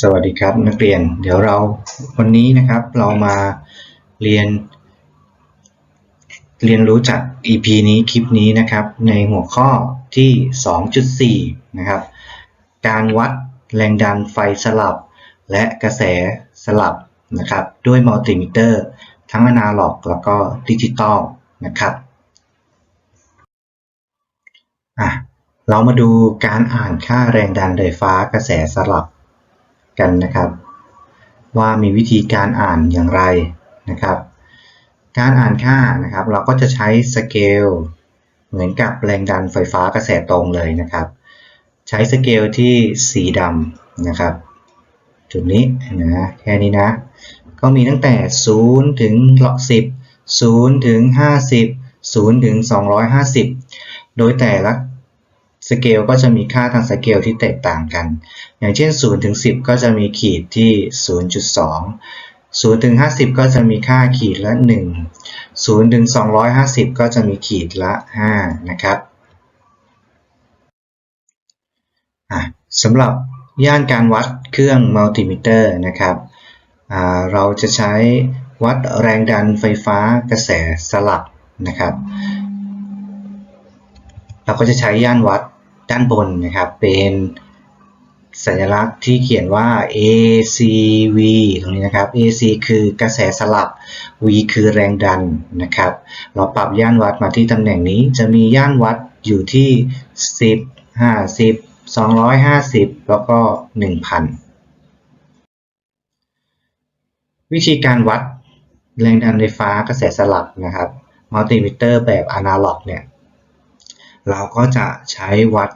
สวัสดีครับนักเรียนเดี๋ยวเราวันนี้นะครับเรามาเรียน เรียนรู้จาก EP นี้คลิปนี้นะครับ ในหัวข้อที่ 2.4 นะครับ การวัดแรงดันไฟสลับ และกระแสสลับนะครับ ด้วยมัลติมิเตอร์ ทั้งอนาล็อกแล้วก็ดิจิตอลนะครับอะเรามาดูการอ่านค่าแรงดันไฟฟ้ากระแสสลับ กันนะครับ ว่ามีวิธีการอ่านอย่างไรนะครับ การอ่านค่านะครับ เราก็จะใช้สเกลเหมือนกับแรงดันไฟฟ้ากระแสตรงเลยนะครับ ใช้สเกลที่สีดำนะครับ จุดนี้นะแค่นี้นะ ก็มีตั้งแต่ 0 ถึงหลัก10 0 ถึง 50 0 ถึง 250 โดยแต่ละ สเกลก็จะมีค่าทางสเกลที่แตกต่างกัน อย่างเช่น0ถึง10 ก็จะมีขีดที่ 0.2 0ถึง50 ก็จะมีค่าขีดละ 1 0ถึง250 ก็จะมีขีดละ 5 นะครับสำหรับย่านการวัดเครื่องมัลติมิเตอร์นะครับเราจะใช้วัดแรงดันไฟฟ้ากระแสสลับนะครับ เราก็จะใช้ย่านวัด ด้านบนนะครับเป็นสัญลักษณ์ที่เขียนว่า ACV ตรงนี้นะครับ AC คือกระแสสลับ V คือแรงดันนะครับ เราปรับย่านวัดมาที่ตำแหน่งนี้จะมีย่านวัดอยู่ที่ 10 50 250 แล้วก็ 1000 วิธีการวัดแรงดันไฟฟ้ากระแสสลับนะครับมัลติมิเตอร์แบบอนาล็อกเนี่ย เราก็จะใช้วัด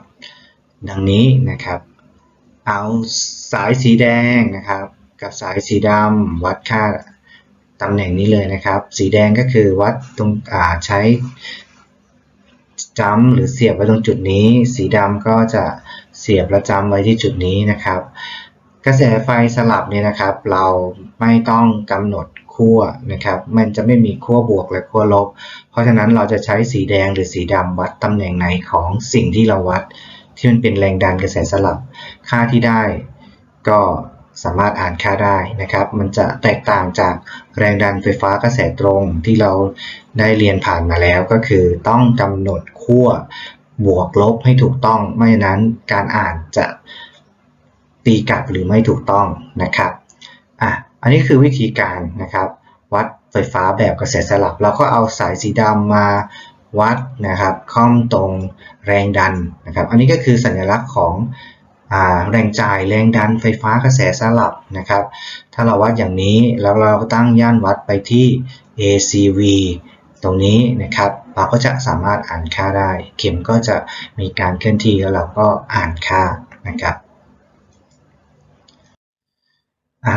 ดังนี้นะครับ เอาสายสีแดงนะครับ กับสายสีดำวัดค่าตำแหน่งนี้เลยนะครับ สีแดงก็คือวัดตรงใช้จัมหรือเสียบไว้ตรงจุดนี้ สีดำก็จะเสียบและจัมไว้ที่จุดนี้นะครับ กระแสไฟสลับเนี่ยนะครับ เราไม่ต้องกำหนด ขั้วนะครับ มันจะไม่มีขั้วบวกและขั้วลบ เพราะฉะนั้นเราจะใช้สีแดงหรือสีดำวัดตำแหน่งไหนของสิ่งที่เราวัด ที่มันเป็นแรงดันกระแสสลับ ค่าที่ได้ก็สามารถอ่านค่าได้นะครับ มันจะแตกต่างจากแรงดันไฟฟ้ากระแสตรงที่เราได้เรียนผ่านมาแล้วก็คือต้องกำหนดขั้วบวกลบให้ถูกต้อง ไม่นั้นการอ่านจะตีกลับหรือไม่ถูกต้องนะครับ นนี้คือวิธีการนะครับ วัดไฟฟ้าแบบกระแสสลับ เราก็เอาสายสีดำมาวัดนะครับค่อมตรงแรงดันนะครับ อันนี้ก็คือสัญลักษณ์ของแรงจ่ายแรงดันไฟฟ้ากระแสสลับนะครับ ถ้าเราวัดอย่างนี้แล้วเราตั้งย่านวัดไปที่ ACV ตรงนี้นะครับเราก็จะสามารถอ่านค่าได้ เข็มก็จะมีการเคลื่อนที่แล้วเราก็อ่านค่านะครับ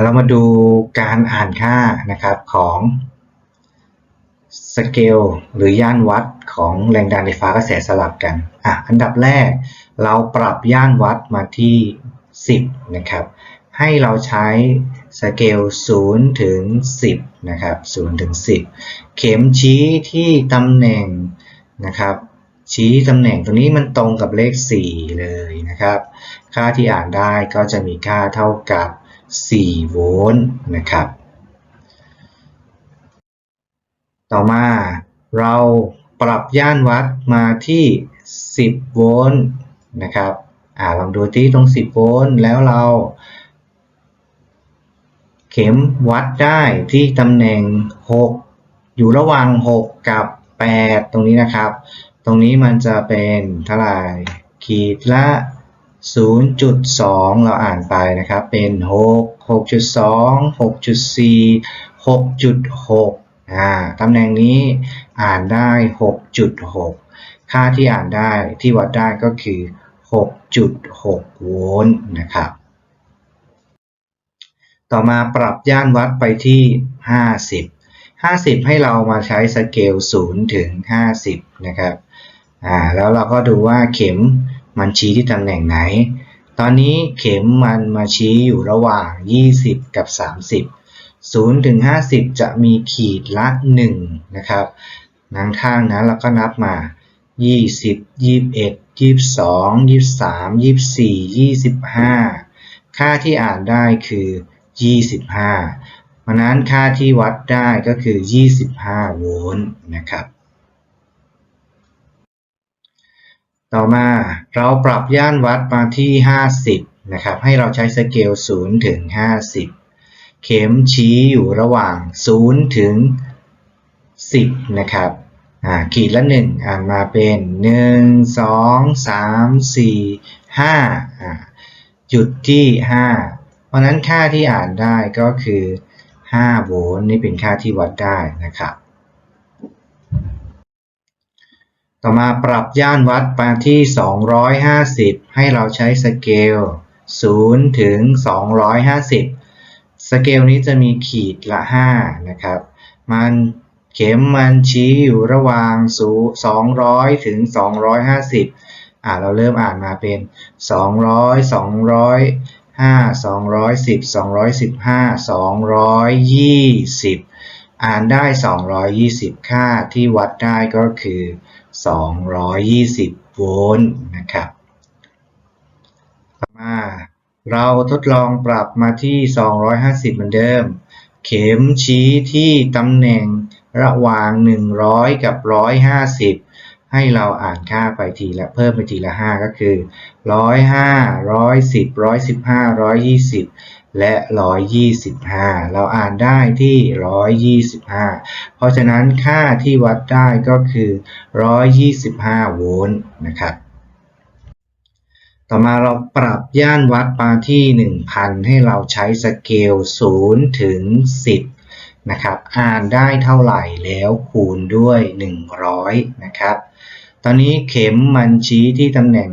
เรามาดูการอ่านค่านะครับของสเกลหรือย่านวัดของแรงดันไฟฟ้ากระแสสลับกันอะอันดับแรกเราปรับย่านวัดมาที่ 10 นะครับ ให้เราใช้สเกล0ถึง 10 นะครับ0ถึง 10 เข็มชี้ที่ตำแหน่งนะครับชี้ตำแหน่งตรงนี้มันตรงกับเลข 4 เลยนะครับ ค่าที่อ่านได้ก็จะมีค่าเท่ากับ 4 โวลต์นะครับ ต่อมาเราปรับย่านวัดมาที่ 10 โวลต์นะครับอ่าลองดูที่ตรง 10 โวลต์แล้วเรา เข็มวัดได้ที่ตำแหน่ง 6 อยู่ระหว่าง 6 กับ 8 ตรงนี้นะครับ ตรงนี้มันจะเป็นเท่าไหร่ขีดละ 0.2 เราอ่านไปนะครับ เป็น 6 6.2 6.4 6.6อ่าตำแหน่งนี้อ่านได้ 6.6 ค่าที่อ่านได้ที่วัดได้ก็คือ 6.6 โวลต์นะครับ ต่อมาปรับย่านวัดไปที่ 50 50 ให้เรามาใช้สเกล 0 ถึง 50 นะครับอ่าแล้วเราก็ดูว่าเข็ม มันชี้ที่ตำแหน่งไหน ตอนนี้เข็มมันมาชี้อยู่ระหว่าง 20 กับ 30 0ถึง50 จะมีขีดละ 1 นะครับนังข้างนะแล้วก็นับมา 20 21 22 23 24 25 ค่าที่อ่านได้คือ 25เพราะนั้นค่าที่วัดได้ก็คือ 25 โวลต์นะครับ ต่อมาเราปรับย่านวัดมาที่ 50 นะครับ ให้เราใช้สเกล 0 ถึง 50 เข็มชี้อยู่ระหว่าง 0 ถึง 10 นะครับอ่าขีดละ 1 อ่านมาเป็น 1 2 3 4 5อ่าจุดที่ 5 เพราะนั้นค่าที่อ่านได้ก็คือ 5 โวลต์นี่เป็นค่าที่วัดได้นะครับ ต่อมาปรับย่านวัดมาที่ 250 ให้เราใช้สเกล0ถึง 250 สเกลนี้จะมีขีดละ 5 นะครับ มันเข็มมันชี้อยู่ระหว่าง 200 ถึง 250 อ่าเราเริ่มอ่านมาเป็น 200 205 210 215 220 อ่านได้ 220 ค่าที่วัดได้ก็คือ 220 โวลต์นะครับ ต่อมาเราทดลองปรับมาที่ 250 เหมือนเดิม เข็มชี้ที่ตำแหน่งระหว่าง 100 กับ 150 ให้เราอ่านค่าไปทีละเพิ่มไปทีละ 5 ก็คือ 105 110 115 120 และ 125 เราอ่านได้ที่ 125 เพราะฉะนั้นค่าที่วัดได้ก็คือ 125 โวลต์นะครับต่อมาเราปรับย่านวัดมาที่ 1,000 ให้เราใช้สเกล 0 ถึง 10 นะครับ อ่านได้เท่าไหร่แล้วคูณด้วย 100 นะครับ ตอนนี้เข็มมันชี้ที่ตำแหน่ง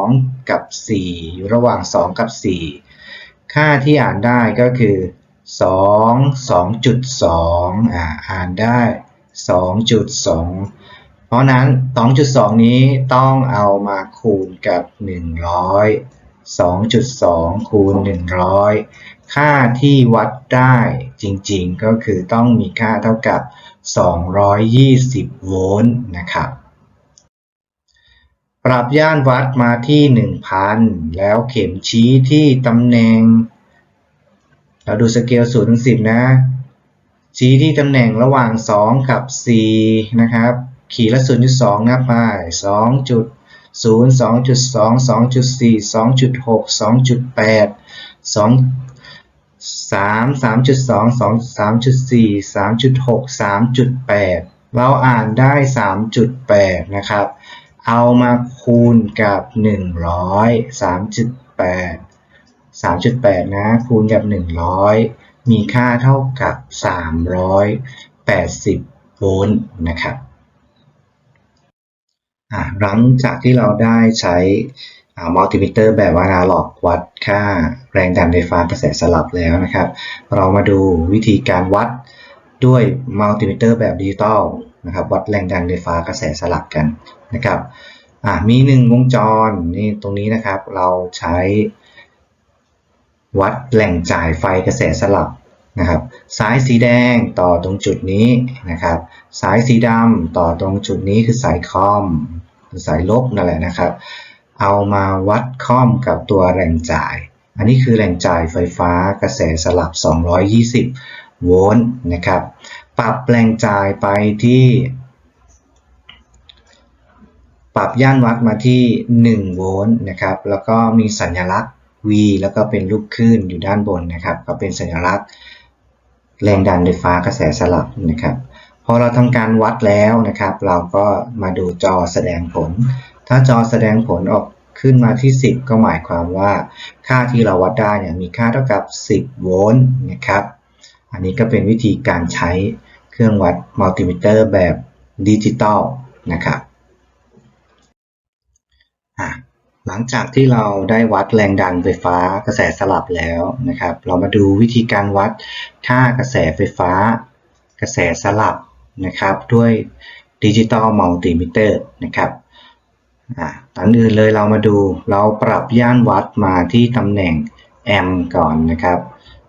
2 กับ 4 อยู่ระหว่าง 2 กับ 4 ค่าที่อ่านได้ก็คือ2 2.2อ่าอ่านได้ 2.2 เพราะนั้น 2.2 นี้ต้องเอามาคูณกับ 100 2.2 คูณ 100 ค่าที่วัดได้จริงๆ ก็คือต้องมีค่าเท่ากับ 220 โวลต์นะครับ ปรับย่านวัดมาที่ 1,000 แล้วเข็มชี้ที่ตำแหน่ง เราดูสเกล0ถึง10 นะ ชี้ที่ตำแหน่งระหว่าง 2 กับ 4 นะครับ ขีดละ 0.2 นับไป2 0 2.2 2.4 2.6 2.8 2 3 3.2 2 3.4 3.6 3.8 เราอ่านได้ 3.8 นะครับ เอามาคูณกับ 100 3.8 3.8 นะ คูณกับ 100 มีค่าเท่ากับ 380 โวลต์นะครับหลังจากที่เราได้ใช้มัลติมิเตอร์แบบอนาล็อกวัดค่าแรงดันไฟฟ้ากระแสสลับแล้วนะครับ เรามาดูวิธีการวัดด้วยมัลติมิเตอร์แบบดิจิตอล นะครับวัดแรงดันไฟฟ้ากระแสสลับกันนะครับมีหนึ่งวงจรนี่ตรงนี้นะครับเราใช้วัดแหล่งจ่ายไฟกระแสสลับนะครับ สายสีแดงต่อตรงจุดนี้นะครับ สายสีดำต่อตรงจุดนี้คือสายคอมสายลบนั่นแหละนะครับ เอามาวัดคอมกับตัวแรงจ่าย อันนี้คือแรงจ่ายไฟฟ้ากระแสสลับ 220 โวลต์นะครับ ปรับแรงจ่ายไปที่ ปรับย่านวัดมาที่ 1 โวลต์นะครับ แล้วก็มีสัญลักษณ์ V แล้วก็เป็นรูปคลื่นอยู่ด้านบนนะครับ ก็เป็นสัญลักษณ์ แรงดันไฟฟ้ากระแสสลับนะครับพอเราทำการวัดแล้วนะครับ เราก็มาดูจอแสดงผล ถ้าจอแสดงผลออกขึ้นมาที่ 10 ก็หมายความว่า ค่าที่เราวัดได้เนี่ยมีค่าเท่ากับ 10 โวลต์นะครับ อันนี้ก็เป็นวิธีการใช้เครื่องวัดมัลติมิเตอร์แบบดิจิตอลนะครับหลังจากที่เราได้วัดแรงดันไฟฟ้ากระแสสลับแล้วนะครับ เรามาดูวิธีการวัดค่ากระแสไฟฟ้า กระแสสลับนะครับ ด้วยดิจิตอลมัลติมิเตอร์นะครับตอนอื่นเลยเรามาดูเราปรับย่านวัดมาที่ตำแหน่งแอมก่อนนะครับ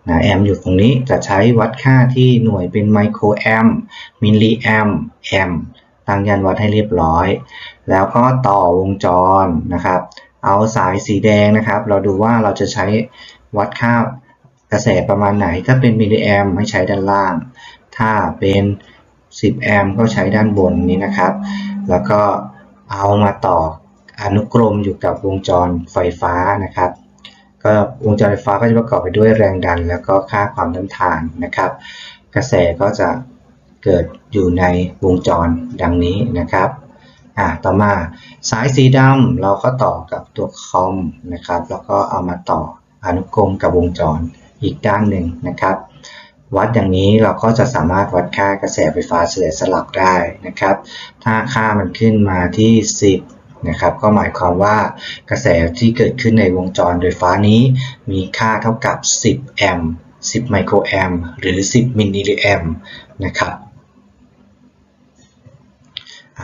นะแอมอยู่ตรงนี้จะใช้วัดค่าที่หน่วยเป็นไมโครแอมมิลลิแอมแอมตั้งย่านวัดให้เรียบร้อย แล้วก็ต่อวงจรนะครับ เอาสายสีแดงนะครับ เราดูว่าเราจะใช้วัดค่ากระแสประมาณไหน ถ้าเป็นมิลลิแอมให้ใช้ด้านล่าง ถ้าเป็น 10 แอมก็ใช้ด้านบนนี้นะครับ แล้วก็เอามาต่ออนุกรมอยู่กับวงจรไฟฟ้านะครับ ก็วงจรไฟฟ้าก็จะประกอบไปด้วยแรงดัน แล้วก็ค่าความต้านทานนะครับ กระแสก็จะเกิดอยู่ในวงจรดังนี้นะครับอ่าต่อมาสายสีดำเราก็ต่อกับตัวคอมนะครับ แล้วก็เอามาต่ออนุกรมกับวงจรอีกด้านหนึ่งนะครับ วัดอย่างนี้เราก็จะสามารถวัดค่ากระแสไฟฟ้าเฉลี่ยสลับได้นะครับ ถ้าค่ามันขึ้นมาที่ 10 นะครับก็หมายความว่ากระแสที่เกิดขึ้นในวงจรไฟฟ้านี้ มีค่าเท่ากับ 10 แอมป์ 10 ไมโครแอมป์ หรือ 10 มิลลิแอมป์นะครับ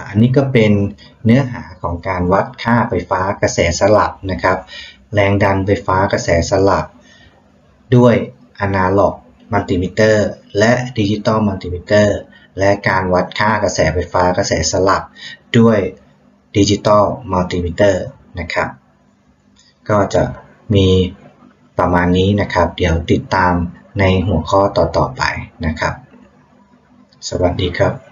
อันนี้ก็เป็นเนื้อหาของการวัดค่าไฟฟ้ากระแสสลับนะครับ แรงดันไฟฟ้ากระแสสลับ ด้วยอนาล็อกมัลติมิเตอร์และดิจิตอลมัลติมิเตอร์และการวัดค่ากระแสไฟฟ้ากระแสสลับ ด้วย ดิจิตอลมัลติมิเตอร์นะครับ ก็จะมีประมาณนี้นะครับ เดี๋ยวติดตามในหัวข้อต่อๆไปนะครับ สวัสดีครับ